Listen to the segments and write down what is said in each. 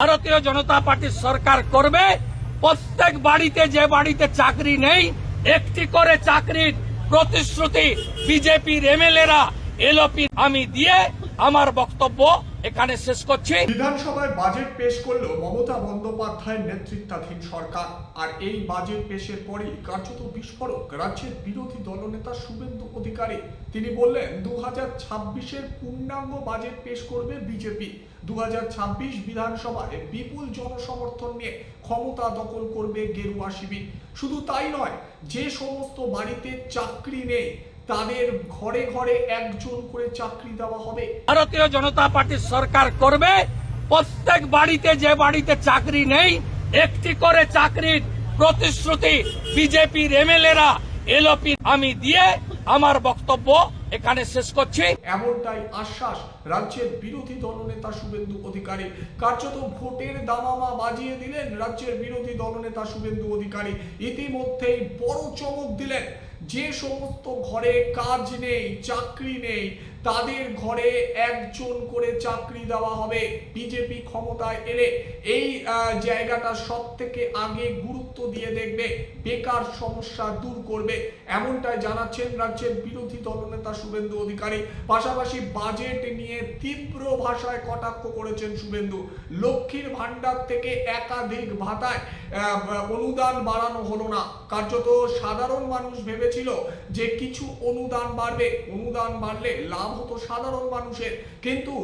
ভারতীয় জনতা পার্টির সরকার করবে, প্রত্যেক বাড়িতে যে বাড়িতে চাকরি নেই, একটি করে চাকরির প্রতিশ্রুতি বিজেপির এমএলএরা এলপি আমি দিয়ে আমার বক্তব্য এখানে শেষ করছি। বিধানসভায় বাজেট পেশ করল মমতা বন্দ্যোপাধ্যায়ের নেতৃত্বাধীন সরকার। আর এই বাজেট পেশের পরই কার্যত বিস্ফোরক। রাজ্যের বিরোধী দলনেতা শুভেন্দু অধিকারী, তিনি বললেন দু হাজার ছাব্বিশের পূর্ণাঙ্গ বাজেট পেশ করবে বিজেপি। দু হাজার ছাব্বিশ বিধানসভায় বিপুল জনসমর্থন নিয়ে ক্ষমতা দখল করবে গেরুয়া শিবির। শুধু তাই নয়, যে সমস্ত বাড়িতে চাকরি নেই তাদের ঘরে ঘরে একজন করে চাকরি দেওয়া হবে। ভারতীয় জনতা পার্টির সরকার করবে প্রত্যেক বাড়িতে যে বাড়িতে চাকরি নেই একটি করে চাকরির প্রতিশ্রুতি বিজেপির এমএলএরা এলপি আমি দিয়ে আমার বক্তব্য এখানে শেষ করছি। এমনটাই আশ্বাস রাজ্যের বিরোধী দলনেতা শুভেন্দু অধিকারী। কার্যত ভোটের দামামা বাজিয়ে দিলেন রাজ্যের বিরোধী দলনেতা শুভেন্দু অধিকারী। ইতিমধ্যেই বড় চমক দিলেন যে সমস্ত ঘরে কাজ নেই চাকরি নেই তাদের ঘরে একজন করে চাকরি দেওয়া হবে। বিজেপি ক্ষমতায় এলে এই জায়গাটা সব থেকে আগে গুরুত্ব দিয়ে দেখবে, বেকার সমস্যা দূর করবে। এমনটাই জানাচ্ছেন রাজ্যের বিরোধী দলনেতা শুভেন্দু অধিকারী। পাশাপাশি বাজেট নিয়ে তীব্র ভাষায় কটাক্ষ করেছেন শুভেন্দু। লক্ষ্মীর ভান্ডার থেকে একাধিক ভাতায় অনুদান বাড়ানো হলো না। কার্যত সাধারণ মানুষ ভেবেছিল যে কিছু অনুদান বাড়বে। অনুদান বাড়লে লাভ হতো সাধারণ মানুষের। কিন্তু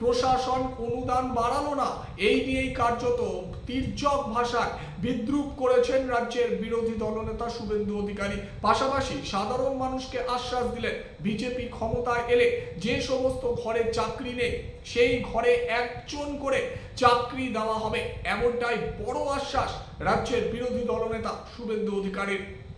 প্রশাসন অনুদান বাড়ালো না। এই নিয়েই কার্যত তির্যক ভাষায় বিদ্রুপ করেছেন রাজ্যের বিরোধী দলনেতা শুভেন্দু অধিকারী। পাশাপাশি সাধারণ মানুষকে আশ্বাস দিলেন বিজেপি ক্ষমতায় এলে যে সমস্ত ঘরে চাকরি নেই, সেই ঘরে একজন করে চাকরি দেওয়া হবে। এমনটাই বড় আশ্বাস রাজ্যের বিরোধী দলনেতা শুভেন্দু অধিকারীর।